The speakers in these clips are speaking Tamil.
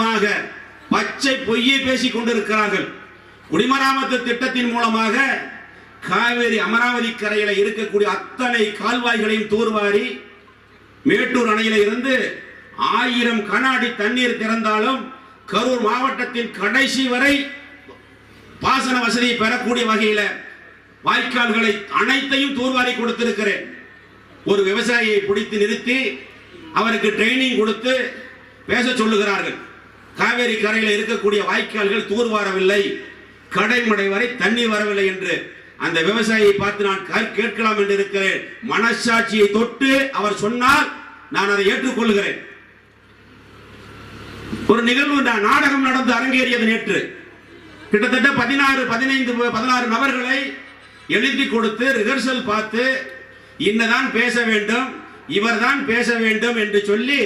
மூலமாக பச்சை பொய்யை பேசிக் கொண்டிருக்கிறார்கள். குடிமராமத்து திட்டத்தின் மூலமாக காவேரி அமராவதி கரையில இருக்கக்கூடிய அத்தனை கால்வாய்களையும் தூர்வாரி மேட்டூர் அணையில இருந்து ஆயிரம் கண்ணாடி தண்ணீர் திறந்தாலும் கரூர் மாவட்டத்தின் கடைசி வரை பாசன வசதியை பெறக்கூடிய வகையில வாய்க்கால்களை அனைத்தையும் தூர்வாரி கொடுத்திருக்கிறேன். ஒரு விவசாயியை பிடித்து நிறுத்தி அவருக்கு ட்ரைனிங் கொடுத்து பேச சொல்லுகிறார்கள். காவேரி கரையில் இருக்கக்கூடிய வாய்க்கால்கள் தூர் வரவில்லை. கடைமடை வரை தண்ணி வரவில்லை என்று அந்த விவசாயியை பார்த்து நான் கேட்கலாம் என்று இருக்கிறேன். மனசாட்சியை தொட்டு அவர் சொன்னால் நான் அதை ஏற்றுக்கொள்கிறேன் ஒரு நிகழ்வு நாடகம் நடந்து அரங்கேறியது நேற்று. கிட்டத்தட்ட பதினாறு பதினைந்து பதினாறு நபர்களை எழுதி கொடுத்து ரிஹர்சல் பார்த்து இன்னதான் பேச வேண்டும் இவர்தான் பேச வேண்டும் என்று சொல்லி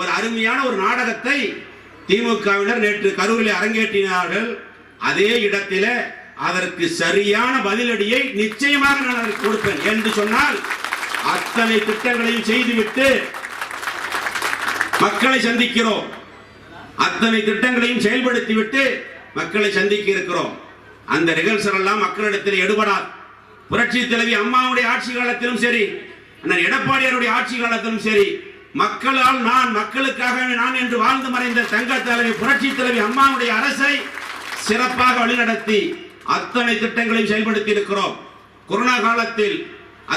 ஒரு அருமையான ஒரு நாடகத்தை திமுகவினர் நேற்று கரூரில் அரங்கேற்றினார்கள். அதே இடத்தில அதற்கு சரியான பதிலடியை நிச்சயமாக நான் அதற்கு கொடுப்பேன் என்று சொன்னால் அத்தனை திட்டங்களையும் செய்துவிட்டு மக்களை சந்திக்கிறோம். அத்தனை திட்டங்களையும் செயல்படுத்திவிட்டு மக்களை சந்திக்க இருக்கிறோம். அந்த ரிகல்சல் எல்லாம் மக்களிடத்தில் எடுபடாது புரட்சி தலைவி அம்மாவுடைய ஆட்சி காலத்திலும் சரி எடப்பாடியாருடைய ஆட்சி காலத்திலும் சரி மக்களால் நான் மக்களுக்காக நான் என்று வாழ்ந்து மறைந்த தங்க தலைவி புரட்சி தலைவி அம்மாவுடைய அரசை சிறப்பாக வழிநடத்தி அத்தனை திட்டங்களையும் செயல்படுத்தி இருக்கிறோம். கொரோனா காலத்தில்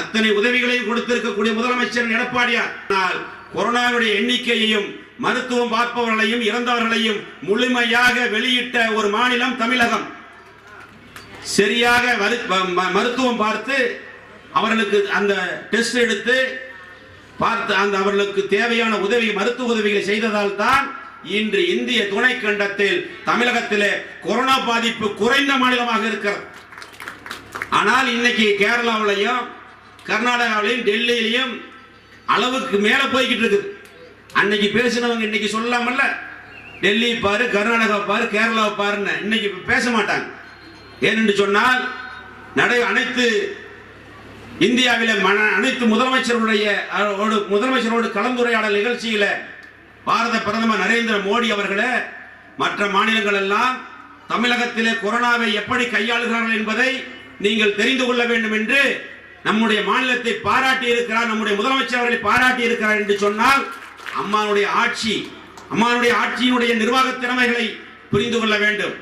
அத்தனை உதவிகளையும் கொடுத்திருக்கக்கூடிய முதலமைச்சர் எடப்பாடியார். ஆனால் கொரோனாவுடைய எண்ணிக்கையையும் மருத்துவம் பார்ப்பவர்களையும் இறந்தவர்களையும் முழுமையாக வெளியிட்ட ஒரு மாநிலம் தமிழகம். சரியாக மருத்துவம் பார்த்து அவர்களுக்கு அந்த டெஸ்ட் எடுத்து பார்த்து அந்த அவர்களுக்கு தேவையான உதவி மருத்துவ உதவிகளை செய்ததால் தான் இன்று இந்திய துணை கண்டத்தில் தமிழகத்திலே கொரோனா பாதிப்பு குறைந்த மாநிலமாக இருக்கிறது. ஆனால் இன்னைக்கு கேரளாவிலையும் கர்நாடகாவிலையும் டெல்லியிலையும் அளவுக்கு மேல போய்கிட்டு இருக்குது. அன்னைக்கு பேசினவங்க இன்னைக்கு சொல்லாமல்ல. டெல்லி பாரு கர்நாடகா பாரு கேரளாவை பாருன்னு இன்னைக்கு பேச மாட்டாங்க. ஏனென்று சொன்னால் நடை அனைத்து இந்தியாவில மன அனைத்து முதலமைச்சர்களுடைய முதலமைச்சரோடு கலந்துரையாடல் நிகழ்ச்சியில பாரத பிரதமர் நரேந்திர மோடி அவர்களே மற்ற மாநிலங்கள் எல்லாம் தமிழகத்திலே கொரோனாவை எப்படி கையாளுகிறார்கள் என்பதை நீங்கள் தெரிந்து கொள்ள வேண்டும் என்று நம்முடைய மாநிலத்தை பாராட்டி இருக்கிறார் நம்முடைய முதலமைச்சர் அவர்களை பாராட்டி இருக்கிறார் என்று சொன்னால் அம்மானுடைய ஆட்சி அம்மானுடைய ஆட்சியினுடைய நிர்வாக திறமைகளை புரிந்து கொள்ள வேண்டும்.